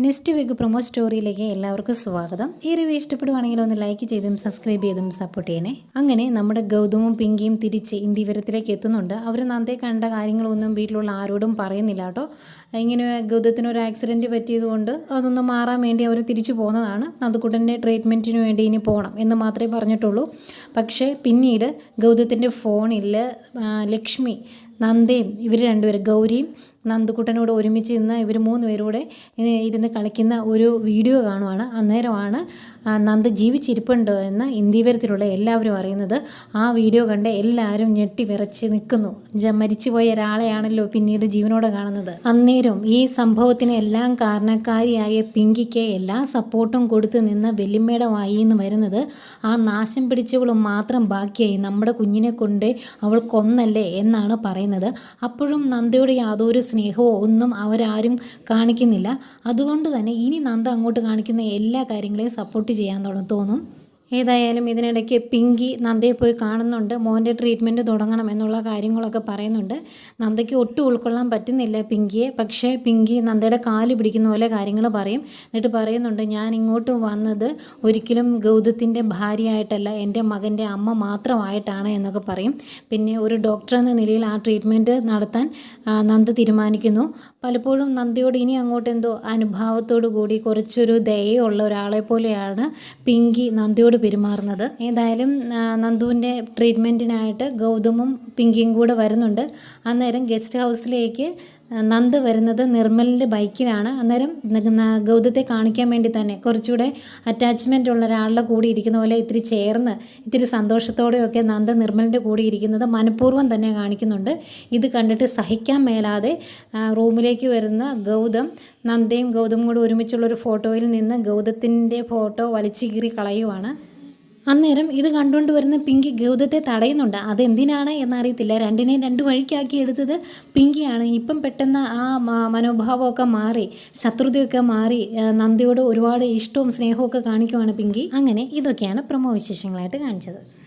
Next week promo സ്റ്റോറിയിലേക്ക് എല്ലാവർക്കും സ്വാഗതം. ഈ റിവ്യൂ ഇഷ്ടപ്പെടുവാണെങ്കിൽ ഒന്ന് ലൈക്ക് ചെയ്തും സബ്സ്ക്രൈബ് ചെയ്തും സപ്പോർട്ട് ചെയ്യണേ. അങ്ങനെ നമ്മുടെ ഗൗതമും പിങ്കിയും തിരിച്ച് ഇന്ത്യവരത്തിലേക്ക് എത്തുന്നുണ്ട്. അവർ നന്ദേ കണ്ട കാര്യങ്ങളൊന്നും വീട്ടിലുള്ള ആരോടും പറയുന്നില്ല കേട്ടോ. ഇങ്ങനെ ഗൗതത്തിന് ഒരു ആക്സിഡന്റ് പറ്റിയതുകൊണ്ട് അതൊന്നും മാറാൻ വേണ്ടി അവർ തിരിച്ചു പോകുന്നതാണ്. നന്ദക്കുട്ടന്റെ ട്രീറ്റ്മെന്റിന് വേണ്ടി ഇനി പോകണം എന്ന് മാത്രമേ പറഞ്ഞിട്ടുള്ളൂ. പക്ഷേ പിന്നീട് ഗൗതത്തിന്റെ ഫോണിൽ ലക്ഷ്മി നന്ദയും ഇവർ രണ്ടുപേരും ഗൗരിയും നന്ദുക്കുട്ടനോട് ഒരുമിച്ച് ഇന്ന് ഇവർ മൂന്ന് പേരൂടെ ഇരുന്ന് കളിക്കുന്ന ഒരു വീഡിയോ കാണുവാണ്. അന്നേരമാണ് നന്ദ ജീവിച്ചിരിപ്പുണ്ടോ എന്ന് ഇന്ത്യവരത്തിലുള്ള എല്ലാവരും അറിയുന്നത്. ആ വീഡിയോ കണ്ട് എല്ലാവരും ഞെട്ടി വിറച്ച് നിൽക്കുന്നു. മരിച്ചുപോയ ഒരാളെയാണല്ലോ പിന്നീട് ജീവനോടെ കാണുന്നത്. അന്നേരം ഈ സംഭവത്തിന് എല്ലാം കാരണക്കാരിയായ പിങ്കിക്ക് എല്ലാ സപ്പോർട്ടും കൊടുത്ത് നിന്ന് വെല്ലിമ്മയുടെ വായി എന്ന് വരുന്നത് ആ നാശം പിടിച്ചവളും മാത്രം ബാക്കിയായി. നമ്മുടെ കുഞ്ഞിനെ കൊണ്ട് അവൾ കൊന്നല്ലേ എന്നാണ് പറയുന്നത്. അപ്പോഴും നന്ദയോട് യാതൊരു സ്നേഹമോ ഒന്നും അവരാരും കാണിക്കുന്നില്ല. അതുകൊണ്ട് തന്നെ ഇനി നന്ദ അങ്ങോട്ട് കാണിക്കുന്ന എല്ലാ കാര്യങ്ങളെയും സപ്പോർട്ട് ചെയ്യാൻ തോന്നും. ഏതായാലും ഇതിനിടയ്ക്ക് പിങ്കി നന്ദയെ പോയി കാണുന്നുണ്ട്. മോന്റെ ട്രീറ്റ്മെന്റ് തുടങ്ങണം എന്നുള്ള കാര്യങ്ങളൊക്കെ പറയുന്നുണ്ട്. നന്ദയ്ക്ക് ഒട്ടും ഉൾക്കൊള്ളാൻ പറ്റുന്നില്ല പിങ്കിയെ. പക്ഷേ പിങ്കി നന്ദയുടെ കാൽ പിടിക്കുന്ന പോലെ കാര്യങ്ങൾ പറയും. എന്നിട്ട് പറയുന്നുണ്ട് ഞാൻ ഇങ്ങോട്ട് വന്നത് ഒരിക്കലും ഗൗതത്തിന്റെ ഭാര്യയായിട്ടല്ല എന്റെ മകന്റെ അമ്മ മാത്രമായിട്ടാണ് എന്നൊക്കെ പറയും. പിന്നെ ഒരു ഡോക്ടർ എന്ന നിലയിൽ ആ ട്രീറ്റ്മെന്റ് നടത്താൻ നന്ദ തീരുമാനിക്കുന്നു. പലപ്പോഴും നന്ദയോട് ഇനി അങ്ങോട്ട് എന്തോ അനുഭാവത്തോടു കൂടി കുറച്ചൊരു ദയുള്ള ഒരാളെ പോലെയാണ് പിങ്കി നന്ദിയോട് പെരുമാറുന്നത്. ഏതായാലും നന്ദുവിന്റെ ട്രീറ്റ്മെന്റിനായിട്ട് ഗൗതമും പിങ്കിയും കൂടെ വരുന്നുണ്ട്. അന്നേരം ഗസ്റ്റ് ഹൗസിലേക്ക് നന്ദ് വരുന്നത് നിർമ്മലിന്റെ ബൈക്കിലാണ്. അന്നേരം ഗൗതത്തെ കാണിക്കാൻ വേണ്ടി തന്നെ കുറച്ചുകൂടെ അറ്റാച്ച്മെന്റ് ഉള്ള ഒരാളുടെ കൂടി ഇരിക്കുന്ന പോലെ ഇത്തിരി ചേർന്ന് ഇത്തിരി സന്തോഷത്തോടെയൊക്കെ നന്ദ് നിർമ്മലിന്റെ കൂടി ഇരിക്കുന്നത് മനഃപൂർവം തന്നെ കാണിക്കുന്നുണ്ട്. ഇത് കണ്ടിട്ട് സഹിക്കാൻ മേലാതെ റൂമിലേക്ക് വരുന്ന ഗൗതം നന്ദയും ഗൗതമും കൂടെ ഒരുമിച്ചുള്ളൊരു ഫോട്ടോയിൽ നിന്ന് ഗൗതത്തിന്റെ ഫോട്ടോ വലിച്ചു കീറി കളയുവാണ്. അന്നേരം ഇത് കണ്ടുകൊണ്ട് വരുന്ന പിങ്കി ഗൗതത്തെ തടയുന്നുണ്ട്. അതെന്തിനാണ് എന്നറിയത്തില്ല. രണ്ടിനെയും രണ്ട് വഴിക്കാക്കി എടുത്തത് പിങ്കിയാണ്. ഇപ്പം പെട്ടെന്ന് ആ മനോഭാവമൊക്കെ മാറി ശത്രുതയൊക്കെ മാറി നന്ദിയോട് ഒരുപാട് ഇഷ്ടവും സ്നേഹവും ഒക്കെ കാണിക്കുവാണ് പിങ്കി. അങ്ങനെ ഇതൊക്കെയാണ് പ്രമോ വിശേഷങ്ങളായിട്ട് കാണിച്ചത്.